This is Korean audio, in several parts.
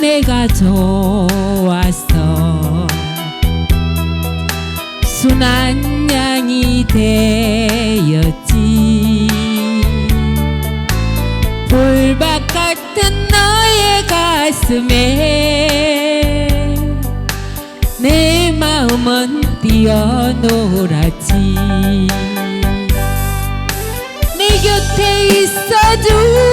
내가 좋았어. 순한 양이 되었지. 불밭 같은 너의 가슴에 내 마음은 뛰어놀았지. 내 곁에 있어줘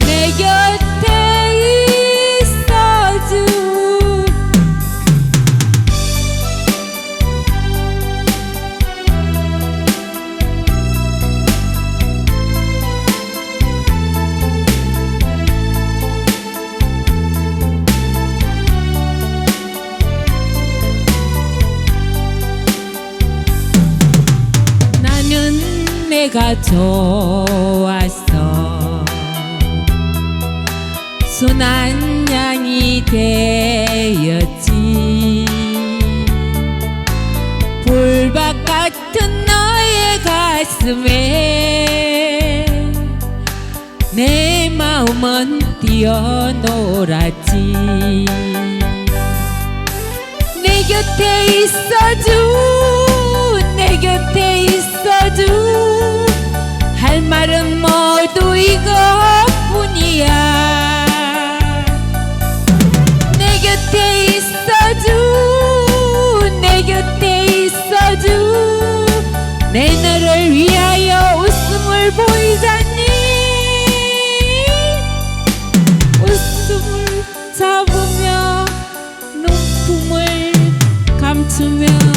내 곁에 있어줘 나는 내가 좋았 순한 양이 되었지. 불밭 같은 너의 가슴에 내 마음은 뛰어놀았지. 내 곁에 있어줘 내 곁에 있어줘. 할 말은 모두 이것 Sa vou mwen, nou pou mwen, kam tou mwen.